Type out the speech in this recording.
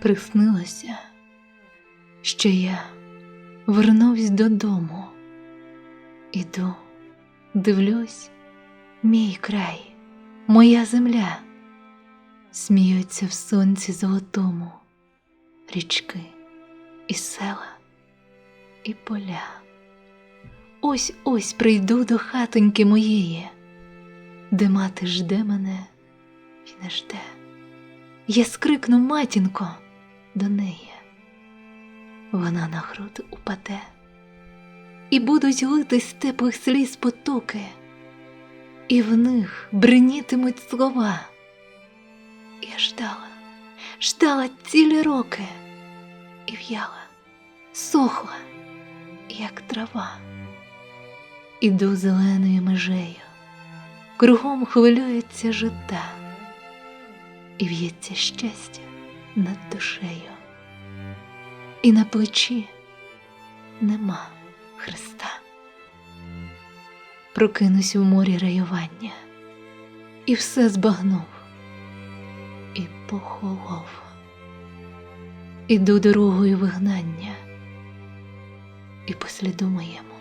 приснилося, що я вернусь додому. Іду, дивлюсь, мій край, моя земля, сміються в сонці золотому, річки і села, і поля. Ось ось прийду до хатоньки моєї, де мати жде мене і не жде. Я скрикну матінко до неї. Вона на груди упаде, і будуть литись теплих сліз потоки, і в них бринітимуть слова. Я ждала, ждала цілі роки, і в'яла, сохла, як трава. Іду зеленою межею, кругом хвилюється жита, і в'ється щастя над душею, і на плечі нема Христа. Прокинусь у морі раювання, і все збагнув, і похолов. Іду дорогою вигнання, і по моєму